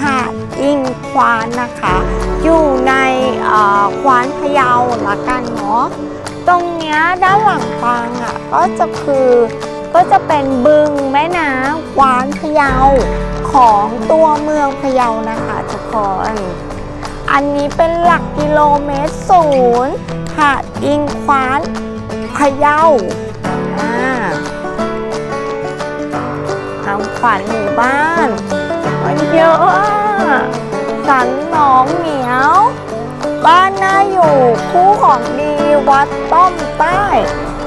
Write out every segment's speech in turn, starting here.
หาดอิงควานนะคะ อยู่ในควานพะเยาละกันเนาะตรงเนี้ยด้านหลังฟางอะก็จะคือก็จะเป็นบึงแม่น้ำควานพะเยาของตัวเมืองพะเยานะคะทุกคนอันนี้เป็นหลักกิโลเมตรศูนย์หาดอิงควานพะเยาอ่าทำขวัญหมู่บ้าน เยอะอะสันหนองเหนียว บ้านน่าอยู่คู่ของดีวัดต้อมใต้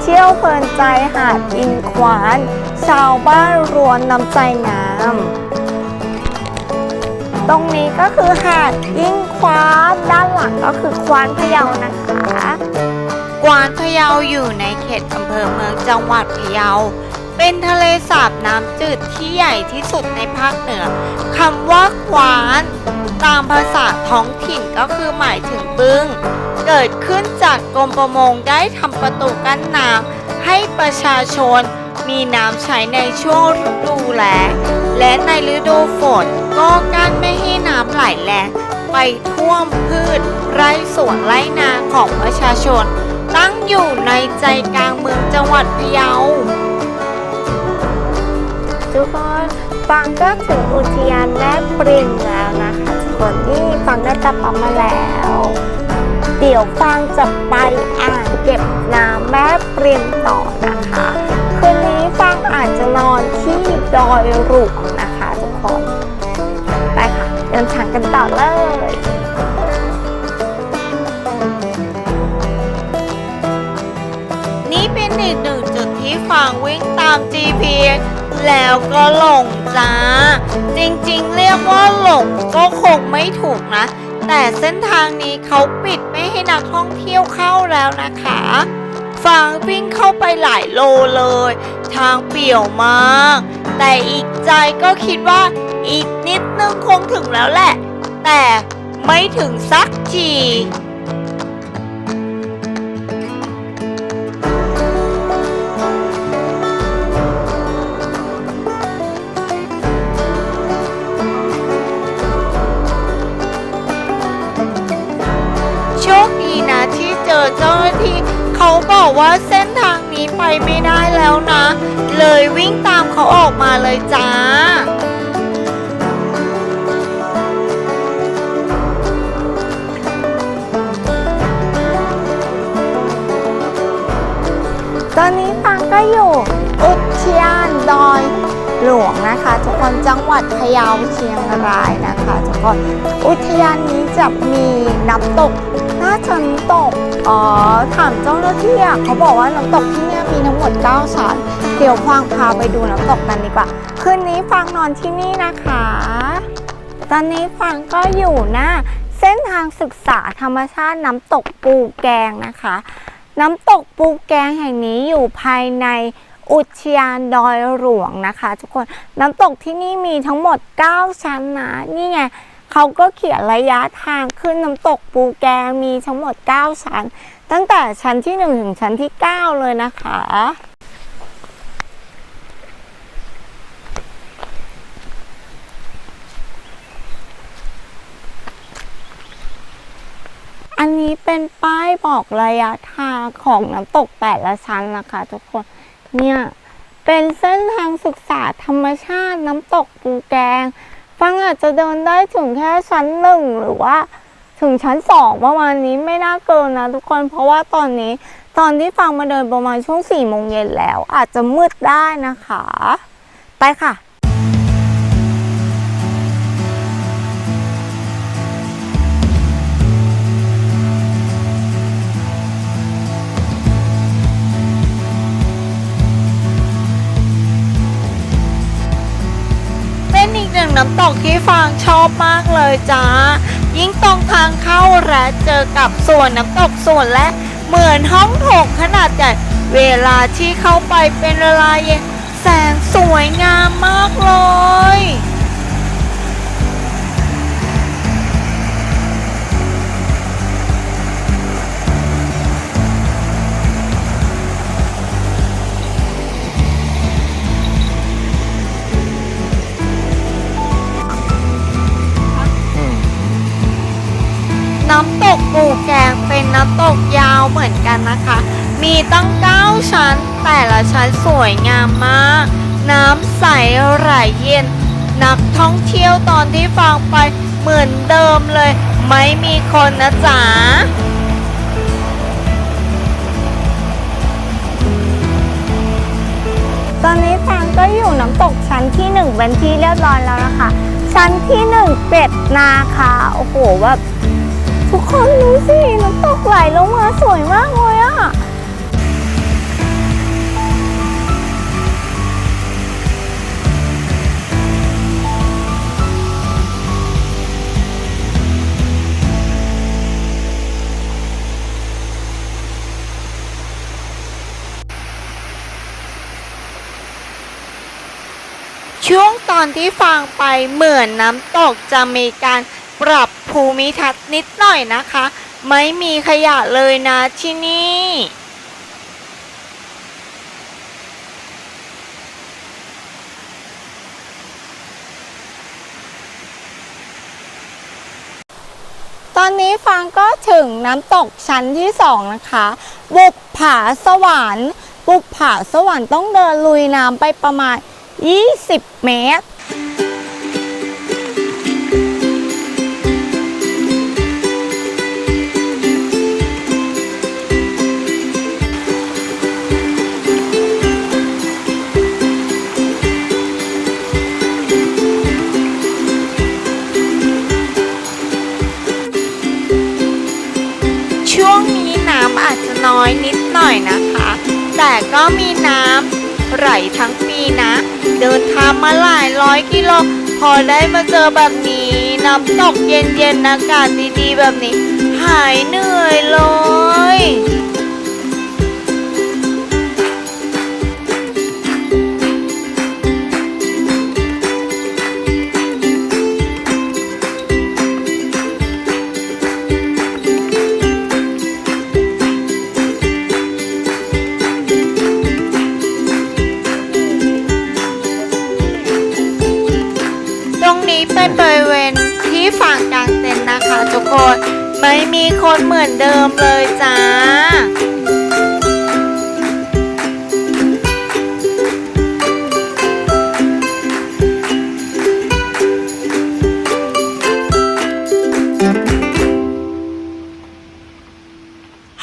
เที่ยวเพลินใจหาดอินควาน ชาวบ้านรวนน้ำใจงามตรงนี้ก็คือหาดยิ่งควานด้านหลังก็คือควานพะเยานะคะกวานพะเยาอยู่ในเขตอำเภอเมืองจังหวัดพะเยา เป็นทะเลสาบน้ำจืดที่ใหญ่ที่สุดในภาคเหนือคำว่ากวานตามภาษาท้องถิ่นก็คือหมายถึงบึง เกิดขึ้นจากกรมประมงได้ทำประตูกั้นน้ำให้ประชาชนมีน้ำใช้ในช่วงฤดูแล้งและในฤดูฝนก็กั้นไม่ให้น้ำไหลแรงไปท่วมพืช ไร่สวนไร่นาของประชาชน ตั้งอยู่ในใจกลางเมืองจังหวัดพะเยา ทุกคนฟังก็ถึงอุทยานแม่ปริงแล้วนะคะทุกคนนี่ฟังได้กระป๋ามาแล้ว เดี๋ยวฟังจะไปอ่างเก็บน้ำแม่ปริงต่อนะคะคืนนี้ฟังอาจจะนอนที่ดอยหลวงนะคะทุกคนไปค่ะเดินทางกันต่อเลย แล้วก็หลงจ้า จริงๆ เรียกว่าหลงก็คงไม่ถูกนะ แต่เส้นทางนี้เขาปิดไม่ให้นักท่องเที่ยวเข้าแล้วนะคะฟังวิ่งเข้าไปหลายโลเลย ทางเปี่ยวมาก แต่อีกใจก็คิดว่าอีกนิดนึงคงถึงแล้วแหละ แต่ไม่ถึงสักที บอกว่าเส้นทางนี้ไปไม่ได้แล้วนะ เลยวิ่งตามเขาออกมาเลยจ้า ตอนนี้ฟังก็อยู่ อุทยานดอยหลวงนะคะทุกคนจังหวัดพะเยาเชียงรายนะคะทุกคนอุทยานนี้จะมีน้ำตก น่าจะน้ำตกอ๋อถามเจ้าหน้าที่อะเขาบอกว่าน้ำตกที่เนี่ยมีทั้งหมด9ชั้นเดี๋ยวฟังพาไปดูน้ำตกกันดีกว่า คืนนี้ฟังนอนที่นี่นะคะ ตอนนี้ฟังก็อยู่หน้าเส้นทางศึกษาธรรมชาติน้ำตกปูแกงนะคะ น้ำตกปูแกงแห่งนี้อยู่ภายในอุทยานดอยหลวงนะคะ ทุกคนน้ำตกที่นี่มีทั้งหมด 9 ชั้นนะ นี่ไง เขาก็เขียนระยะทางขึ้นน้ำตกปูแกงมีทั้งหมด 9 ชั้น ตั้งแต่ชั้นที่ 1 ถึงชั้นที่ 9 เลยนะคะอันนี้เป็นป้ายบอกระยะทางของน้ำตกแต่ละชั้นนะคะทุกคน เนี่ย เป็นเส้นทางศึกษาธรรมชาติน้ำตกปูแกง ฟังอาจจะเดินได้ถึงแค่ชั้นหนึ่งหรือว่าถึงชั้นสองประมาณนี้ไม่น่าเกินนะทุกคนเพราะว่าตอนนี้ตอนที่ฟังมาเดินประมาณช่วงสี่โมงเย็นแล้ว อาจจะมืดได้นะคะ ไปค่ะ ตกที่ฟางชอบมากเลยจ้า ยิ่งตรงทางเข้าและเจอกับส่วนน้ำตกส่วนและเหมือนห้องโถงขนาดใหญ่ เวลาที่เข้าไปเป็นเวลาเย็นแสงสวยงามมากเลย้ำตกปูแกงเป็นน้ำตกยาวเหมือนกันนะคะ มีตั้ง9ชั้น แต่ละชั้นสวยงามมาก น้ำใสไหลเย็น นักท่องเที่ยวตอนที่ฟังไปเหมือนเดิมเลย ไม่มีคนนะจ๊ะตอนนี้ฟางก็อยู่น้ำตกชั้นที่หนึ่งเป็นที่เรียบร้อยแล้วนะคะ ชั้นที่หนึ่งเป็ดนาคาโอ้โหแบบ คนดูสิน้ำตกไหลลงมาสวยมากเลยอะช่วงตอนที่ฟังไปเหมือนน้ำตกจะมีการ ปรับภูมิทัศน์นิดหน่อยนะคะ ไม่มีขยะเลยนะที่นี่ตอนนี้ฟางก็ถึงน้ำตกชั้นที่สองนะคะ บุปผาสวรรค์ บุปผาสวรรค์ต้องเดินลุยน้ำไปประมาณ 20 เมตร อยนิดหน่อยนะคะ แต่ก็มีน้ำไหลทั้งปีนะ เดินทางมาหลายร้อยกิโล พอได้มาเจอแบบนี้ น้ำตกเย็นๆอากาศดีๆแบบนี้ หายเหนื่อยเลย ฝั่งกลางเต็นท์นะคะทุกคน ไม่มีคนเหมือนเดิมเลยจ้า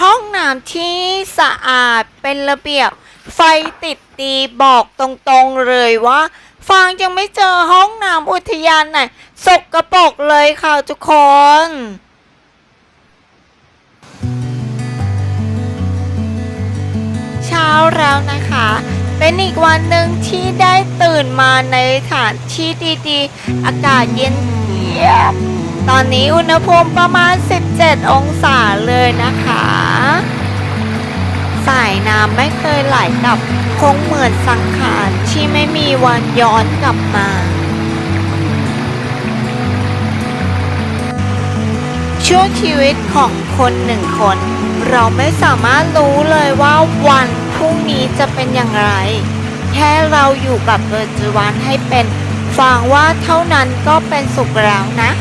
ห้องน้ำที่สะอาดเป็นระเบียบ ไฟติดดีบอกตรงๆเลยว่า ฟางยังไม่เจอห้องน้ำอุทยานไหนสกรปรกเลยค่ะทุกคนเช้าแล้วนะคะ เป็นอีกวันหนึ่งที่ได้ตื่นมาในสถานที่ดีๆ อากาศเย็นเยียบตอนนี้อุณหภูมิประมาณ 17 องศาเลยนะคะ สายน้ำไม่เคยไหลกลับ คงเหมือนสังขารที่ไม่มีวันย้อนกลับมา ช่วงชีวิตของคนหนึ่งคน เราไม่สามารถรู้เลยว่าวันพรุ่งนี้จะเป็นอย่างไร แค่เราอยู่กับปัจจุบันให้เป็นฟังว่าเท่านั้นก็เป็นสุขแล้วนะ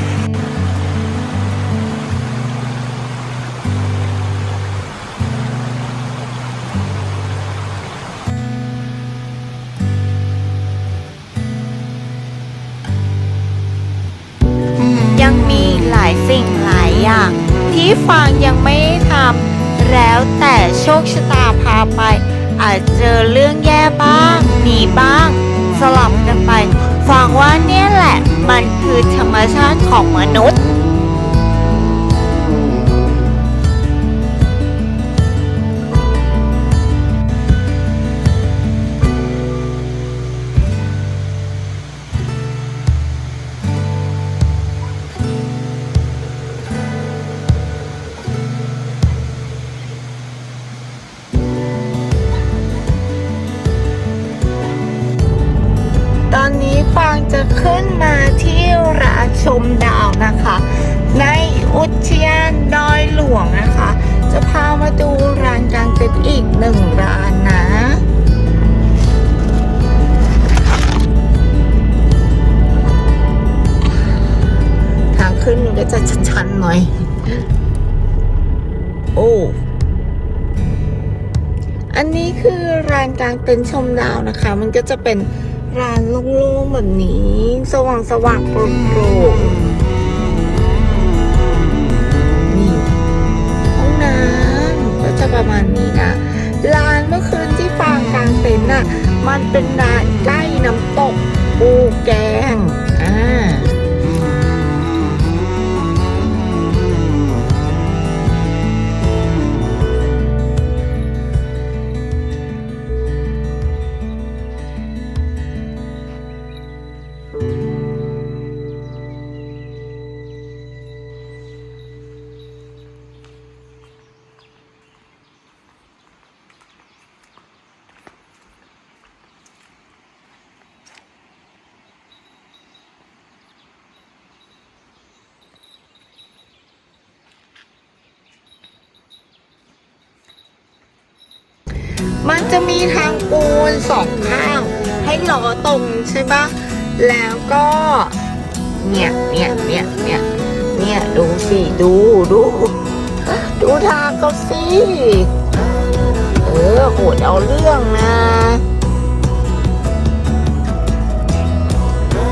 ายสิ่งหลายอย่าง ที่ฟางยังไม่ทำแล้วแต่โชคชะตาพาไป อาจเจอเรื่องแย่บ้างดีบ้าง สลับกันไป ฟังว่าเนี่ยแหละ มันคือธรรมชาติของมนุษย์ อีกหนึ่งร้านนะทางขึ้นมันก็จะชันๆหน่อย โอ้อันนี้คือร้านกลางเต็นท์ชมดาวนะคะ มันก็จะเป็นร้านโล่งๆแบบนี้ สว่างสว่างๆโปร่งๆ จะประมาณนี้นะร้านเมื่อคืนที่ฟางกลางเต็นท์น่ะมันเป็นร้านใกล้น้ำตกปูแกงอ่า มันจะมีทางปูนสองข้าง ให้ล้อตรงใช่ปะแล้วก็เนี่ยเนี่ยเนี่ยเนี่ยเนี่ยดูสิดูดูดูทางเขาสิเออโหดเอาเรื่องนะ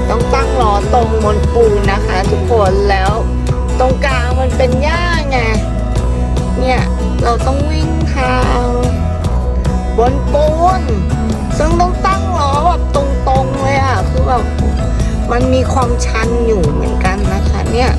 ต้องตั้งล้อตรงบนปูนนะคะ ทุกคนแล้วตรงกลางมันเป็นหญ้าไงเนี่ยเราต้องวิ่งทาง บนปูนซึ่งต้องตั้งล้อแบบตรงๆเลยอะ คือแบบมันมีความชันอยู่เหมือนกันนะคะเนี่ย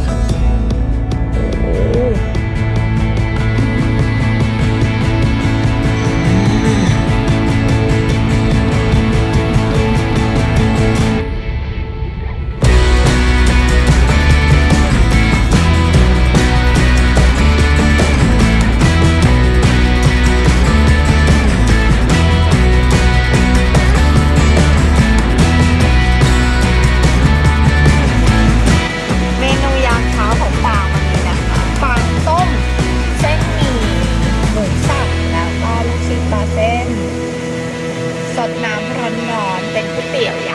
ดน้ำร้อนๆเป็นก๋วยเตี๋ยวอย่า